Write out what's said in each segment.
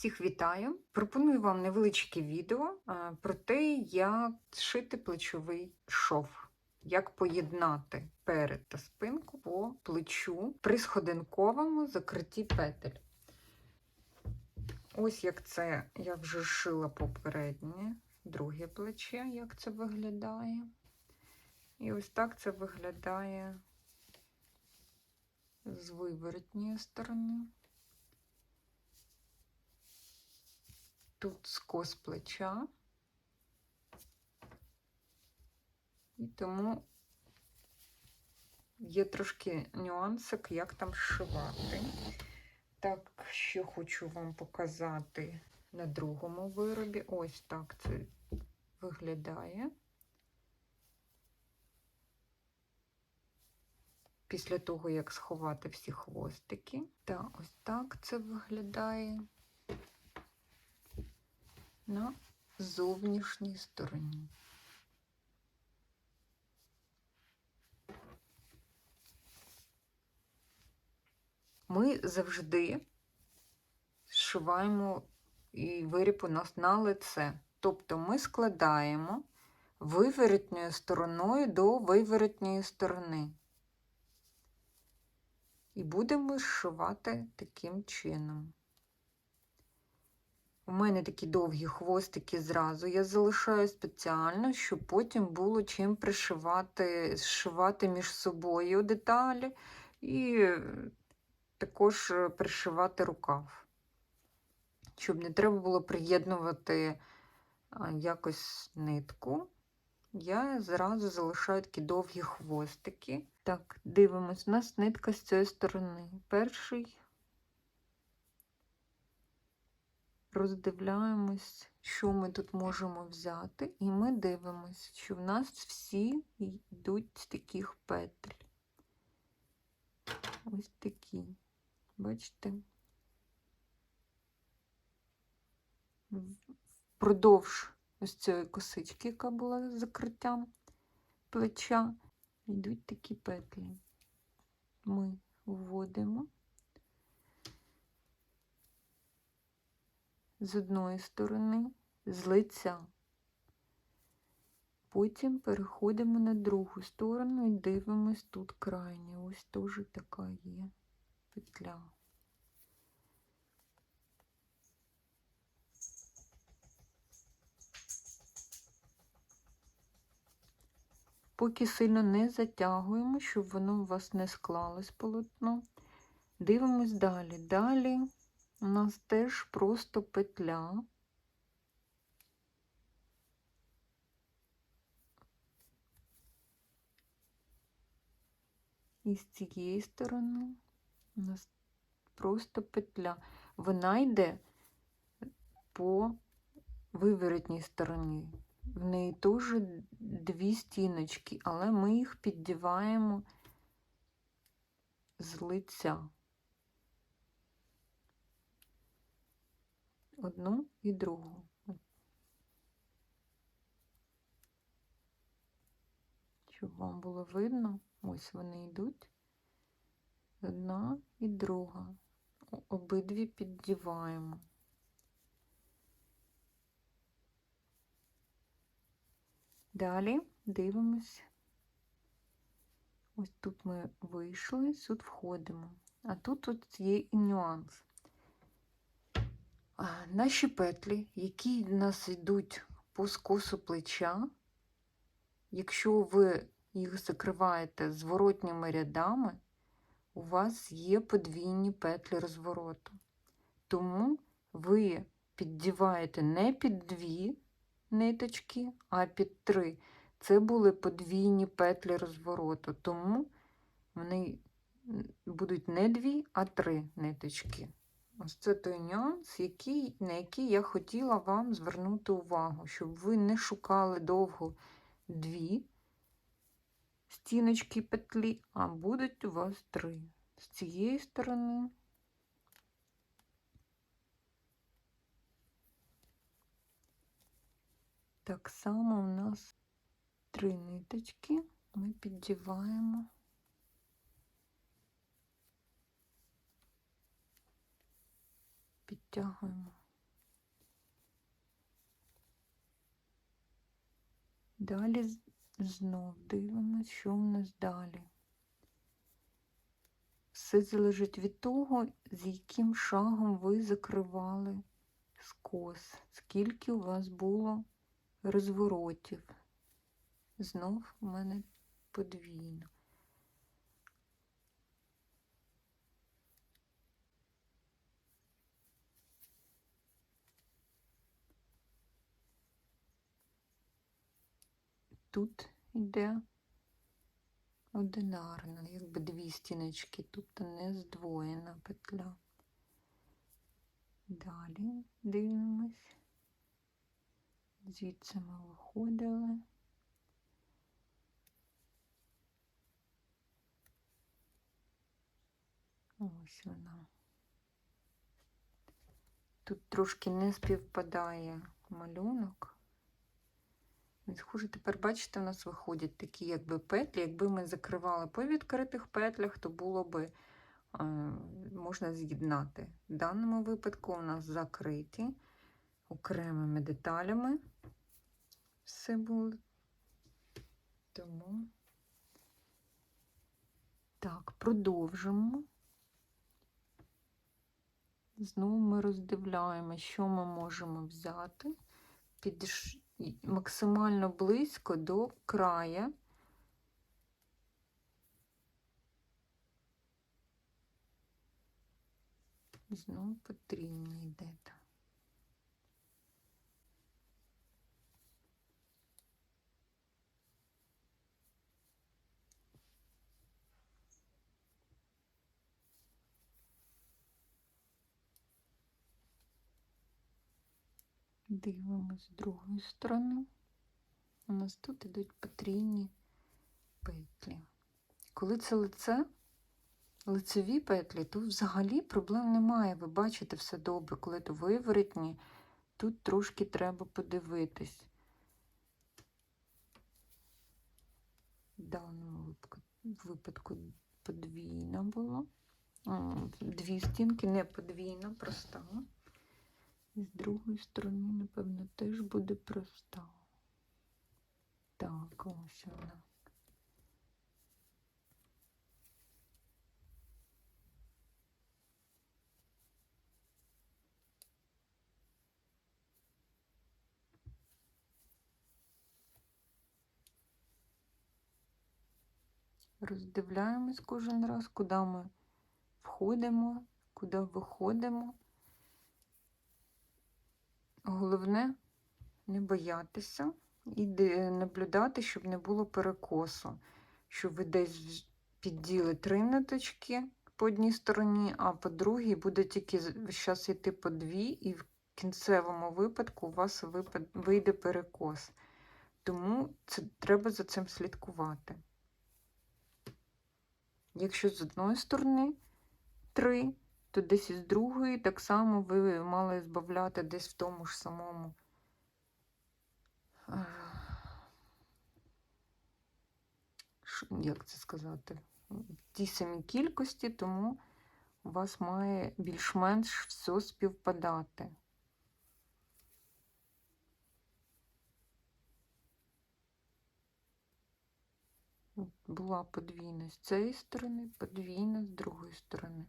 Всіх вітаю! Пропоную вам невеличке відео про те, як шити плечовий шов, як поєднати перед та спинку по плечу при сходинковому закритті петель. Ось як це я вже шила попереднє, друге плече, як це виглядає. І ось так це виглядає з виворотньої сторони. Тут скос плеча, і тому є трошки нюансик, як там зшивати. Так, що хочу вам показати на другому виробі. Ось так це виглядає. Після того, як сховати всі хвостики. Та ось так це виглядає на зовнішній стороні. Ми завжди зшиваємо і виріб у нас на лице. Тобто ми складаємо виворотньою стороною до виворотньої сторони. І будемо зшивати таким чином. У мене такі довгі хвостики зразу я залишаю спеціально, щоб потім було чим пришивати, зшивати між собою деталі і також пришивати рукав. Щоб не треба було приєднувати якось нитку. Я зразу залишаю такі довгі хвостики. Так, дивимось, у нас нитка з цієї сторони. Перший роздивляємось, що ми тут можемо взяти, і ми дивимося, що в нас всі йдуть з таких петель. Ось такі. Бачите? Впродовж ось цієї косички, яка була з закриттям плеча, йдуть такі петлі. Ми вводимо. З одної сторони, з лиця. Потім переходимо на другу сторону і дивимось тут крайня. Ось теж така є петля. Поки сильно не затягуємо, щоб воно у вас не склалось полотно. Дивимось далі. Далі у нас теж просто петля. І з цієї сторони у нас просто петля. Вона йде по виворотній стороні. В неї теж дві стіночки, але ми їх піддіваємо з лиця. Одну і другу. Щоб вам було видно, ось вони йдуть. Одна і друга. Обидві піддіваємо. Далі дивимось. Ось тут ми вийшли, тут входимо. А тут от є і нюанс. Наші петлі, які в нас йдуть по скосу плеча, якщо ви їх закриваєте зворотніми рядами, у вас є подвійні петлі розвороту. Тому ви піддіваєте не під дві ниточки, а під три. Це були подвійні петлі розвороту, тому вони будуть не дві, а три ниточки. Ось це той нюанс, який, на який я хотіла вам звернути увагу, щоб ви не шукали довго дві стіночки петлі, а будуть у вас три. З цієї сторони. Так само у нас три ниточки ми піддіваємо. підтягуємо. Далі знов дивимося, що в нас далі. Все залежить від того, з яким шагом ви закривали скос, скільки у вас було розворотів. Знов у мене подвійно. Тут йде одинарна, якби дві стіночки, тобто не здвоєна петля. Далі дивимось. Звідси ми виходили. Ось вона. Тут трошки не співпадає малюнок. Схоже, тепер, бачите, у нас виходять такі якби петлі. Якби ми закривали по відкритих петлях, то було би е, можна з'єднати. В даному випадку у нас закриті окремими деталями. Все було. Тому так, продовжимо. Знову ми роздивляємо, що ми можемо взяти. Підш... максимально близько до края. Знову потрібні йдете. Дивимось з другої сторони. У нас тут ідуть потрійні петлі. Коли це лице, лицеві петлі, то взагалі проблем немає. Ви бачите все добре. Коли то виворотні, тут трошки треба подивитись. В даному випадку подвійна була. Дві стінки, не подвійна, проста. І з другої сторони, напевно, теж буде проста. Так, ось вона. Роздивляємось кожен раз, куди ми входимо, куди виходимо. Головне не боятися і наблюдати, щоб не було перекосу. Щоб ви десь підділи три ниточки по одній стороні, а по другій буде тільки зараз йти по дві, і в кінцевому випадку у вас вийде перекос. Тому це треба за цим слідкувати. Якщо з одної сторони три, то десь із другої так само ви мали збавляти десь в тому ж самому. Як це сказати? В тій самій кількості, тому у вас має більш-менш все співпадати. Була подвійна з цієї сторони, подвійна з другої сторони.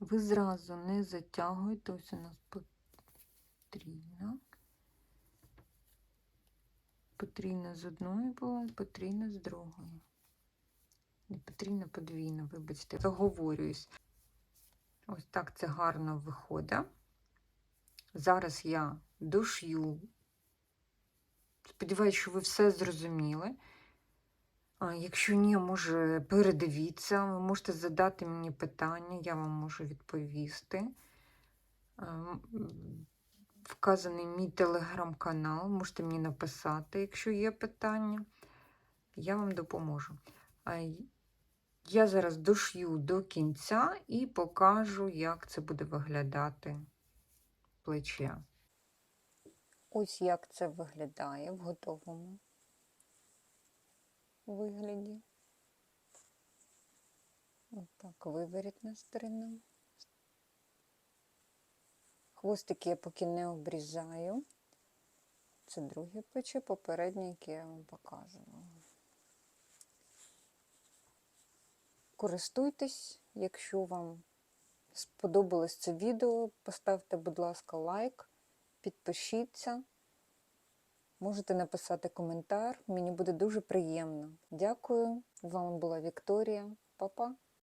Ви зразу не затягуєте, ось у нас потрійна. Потрійна з одної була, потрійна з другої. Не потрійна подвійна, вибачте, заговорююсь. Ось так це гарно виходить. Зараз я дошью. Сподіваюсь, що ви все зрозуміли. Якщо ні, може передивіться, ви можете задати мені питання, я вам можу відповісти. Ем, Вказаний мій телеграм-канал, можете мені написати, якщо є питання. Я вам допоможу. Я зараз дошью до кінця і покажу, як це буде виглядати плече. Ось як це виглядає в готовому вигляді. Отак, виворітна сторона. Хвостики я поки не обрізаю. Це друге плече, попереднє, яке я вам показувала. Користуйтесь, якщо вам сподобалось це відео, поставте, будь ласка, лайк, підпишіться. Можете написати коментар, мені буде дуже приємно. Дякую. З вами була Вікторія. Па-па.